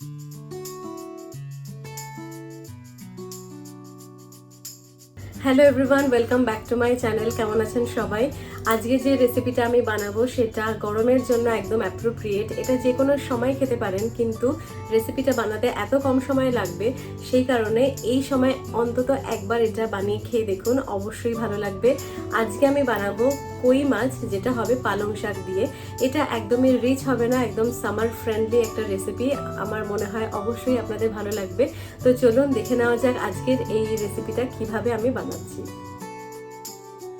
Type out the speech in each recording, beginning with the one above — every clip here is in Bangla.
Thank you. Hello everyone welcome back to my channel কেমন আছেন সবাই? আজকে যে রেসিপিটা আমি বানাবো সেটা গরমের জন্য একদম অ্যাপ্রোপ্রিয়েট এটা যে কোনো সময় খেতে পারেন, কিন্তু রেসিপিটা বানাতে এত কম সময় লাগবে, সেই কারণে এই সময় অন্তত একবার এটা বানিয়ে খেয়ে দেখুন, অবশ্যই ভালো লাগবে। আজকে আমি বানাবো কই মাছ, যেটা হবে পালং শাক দিয়ে। এটা একদমই রিচ হবে না, একদম সামার ফ্রেন্ডলি একটা রেসিপি আমার মনে হয় অবশ্যই আপনাদের ভালো লাগবে। তো চলুন দেখে নেওয়া যাক আজকের এই রেসিপিটা কীভাবে আমি বানাচ্ছি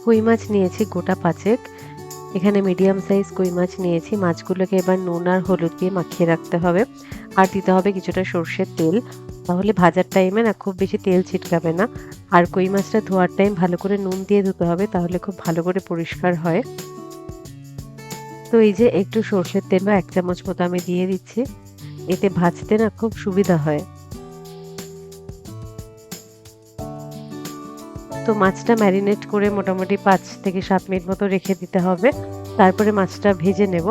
কই মাছ নিয়েছি গোটা পাঁচেক। এখানে মিডিয়াম সাইজ কই মাছ নিয়েছি। মাছগুলোকে এবার নুন আর হলুদ দিয়ে মাখিয়ে রাখতে হবে। আর দিতে হবে কিছুটা সর্ষের তেল। তাহলে ভাজার টাইমে না খুব বেশি তেল ছিটকাবে না। আর কই মাছটা ধোয়ার টাইম ভালো করে নুন দিয়ে ধুতে হবে, তাহলে খুব ভালো করে পরিষ্কার হয়। তো এই যে একটু সর্ষের তেলও এক চামচ মতো আমি দিয়ে দিচ্ছি। এতে ভাজতে না খুব সুবিধা হয়। তো মাছটা ম্যারিনেট করে মোটামুটি পাঁচ থেকে সাত মিনিট মতো রেখে দিতে হবে। তারপরে মাছটা ভেজে নেব।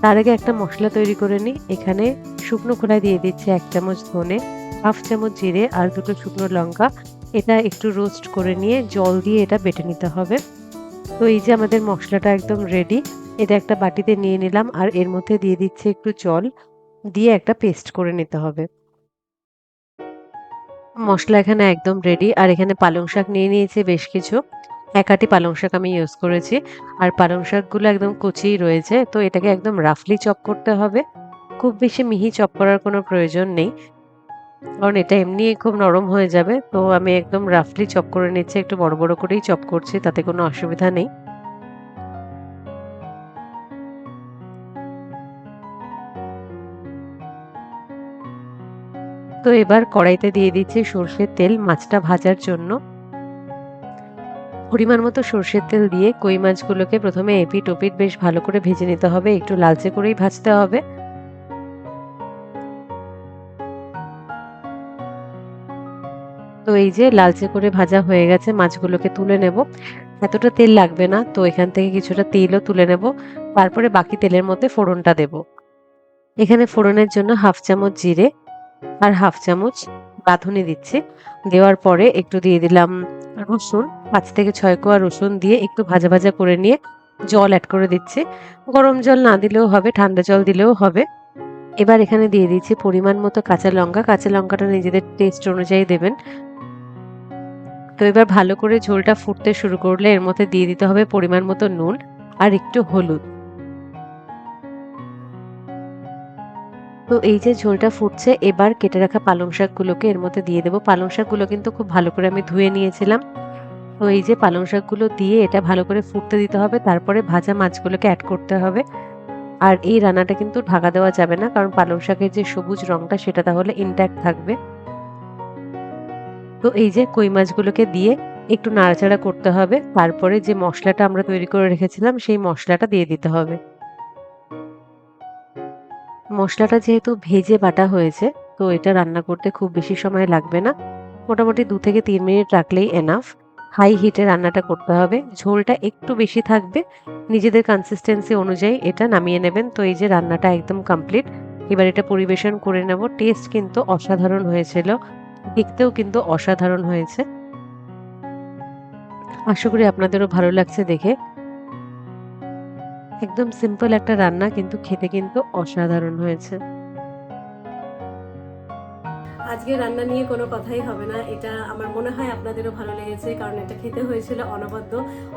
তার আগে একটা মশলা তৈরি করে নিই। এখানে শুকনো খোলায় দিয়ে দিচ্ছি এক চামচ ধনে, হাফ চামচ জিরে আর দুটো শুকনো লঙ্কা। এটা একটু রোস্ট করে নিয়ে জল দিয়ে এটা বেটে নিতে হবে। তো এই যে আমাদের মশলাটা একদম রেডি এটা একটা বাটিতে নিয়ে নিলাম আর এর মধ্যে দিয়ে দিচ্ছে একটু জল। দিয়ে একটা পেস্ট করে নিতে হবে। মশলা এখানে একদম রেডি আর এখানে পালং শাক নিয়ে নিয়েছি বেশ কিছু। এক আটি পালং শাক আমি ইউজ করেছি, আর পালং শাকগুলো একদম কচিই রয়েছে, তো এটাকে একদম রাফলি চপ করতে হবে। খুব বেশি মিহি চপ করার কোনো প্রয়োজন নেই, কারণ এটা এমনি খুব নরম হয়ে যাবে, তো আমি একদম রাফলি চপ করে নিচ্ছি, একটু বড় বড় করেই চপ করছি, তাতে কোনো অসুবিধা নেই। তো এবার কড়াইতে দিয়ে দিচ্ছি সর্ষের তেল মাছটা ভাজার জন্য। পরিমাণ মতো সর্ষের তেল দিয়ে কই মাছগুলোকে প্রথমে এপিট ওপিট বেশ ভালো করে ভেজে নিতে হবে, একটু লালচে করেই ভাজতে হবে। তো এই যে লালচে করে ভাজা হয়ে গেছে, মাছগুলোকে তুলে নেব। এতটা তেল লাগবে না, তো এখান থেকে কিছুটা তেলও তুলে নেব। তারপরে বাকি তেলের মধ্যে ফোড়নটা দেব। এখানে ফোড়নের জন্য হাফ চামচ জিরে আর হাফ চামচ রাঁধুনি দিচ্ছি। দেওয়ার পরে একটু দিয়ে দিলাম রসুন। পাঁচ থেকে ছয় কোয়া রসুন দিয়ে একটু ভাজা ভাজা করে নিয়ে জল অ্যাড করে দিচ্ছি। গরম জল না দিলেও হবে, ঠান্ডা জল দিলেও হবে। এবার এখানে দিয়ে দিচ্ছি পরিমাণ মতো কাঁচা লঙ্কা। কাঁচা লঙ্কাটা নিজেদের টেস্ট অনুযায়ী দেবেন। তো এবার ভালো করে ঝোলটা ফুটতে শুরু করলে এর মধ্যে দিয়ে দিতে হবে পরিমাণ মতো নুন আর একটু হলুদ। তো এই যে ঝোলটা ফুটছে, এবার কেটে রাখা পালং শাকগুলোকে এর মধ্যে দিয়ে দেবো। পালং শাকগুলো কিন্তু খুব ভালো করে আমি ধুয়ে নিয়েছিলাম। তো এই যে পালং শাকগুলো দিয়ে এটা ভালো করে ফুটতে দিতে হবে, তারপরে ভাজা মাছগুলোকে অ্যাড করতে হবে। আর এই রান্নাটা কিন্তু ঢাকা দেওয়া যাবে না, কারণ পালং শাকের যে সবুজ রঙটা সেটা তাহলে ইনট্যাক্ট থাকবে। তো এই যে কই মাছগুলোকে দিয়ে একটু নাড়াচাড়া করতে হবে, তারপরে যে মশলাটা আমরা তৈরি করে রেখেছিলাম, সেই মশলাটা দিয়ে দিতে হবে। মশলাটা যেহেতু ভেজে বাটা হয়েছে, তো এটা রান্না করতে খুব বেশি সময় লাগবে না। মোটামুটি দু থেকে তিন মিনিট রাখলেই এনাফ হাই হিটে রান্নাটা করতে হবে। ঝোলটা একটু বেশি থাকবে। নিজেদের কনসিস্টেন্সি অনুযায়ী এটা নামিয়ে নেবেন। তো এই যে রান্নাটা একদম কমপ্লিট এবার এটা পরিবেশন করে নেব। টেস্ট কিন্তু অসাধারণ হয়েছিল। দেখতেও কিন্তু অসাধারণ হয়েছে। আশা করি আপনাদেরও ভালো লাগছে দেখে। একদম সিম্পল একটা রান্না কিন্তু খেতে কিন্তু অসাধারণ হয়েছে। আজকে রান্না নিয়ে কোনো কথাই হবে না। এটা আমার মনে হয় আপনাদেরও ভালো লেগেছে, কারণ এটা খেতে হয়েছিল অনবদ্য।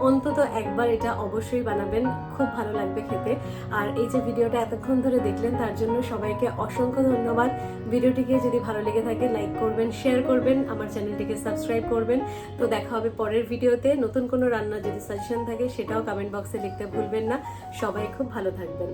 অন্তত একবার এটা অবশ্যই বানাবেন, খুব ভালো লাগবে খেতে। আর এই যে ভিডিওটা এতক্ষণ ধরে দেখলেন, তার জন্য সবাইকে অসংখ্য ধন্যবাদ। ভিডিওটিকে যদি ভালো লেগে থাকে, লাইক করবেন, শেয়ার করবেন, আমার চ্যানেলটিকে সাবস্ক্রাইব করবেন। তো দেখা হবে পরের ভিডিওতে। নতুন কোনো রান্না যদি সাজেশন থাকে, সেটাও কমেন্ট বক্সে লিখতে ভুলবেন না। সবাই খুব ভালো থাকবেন।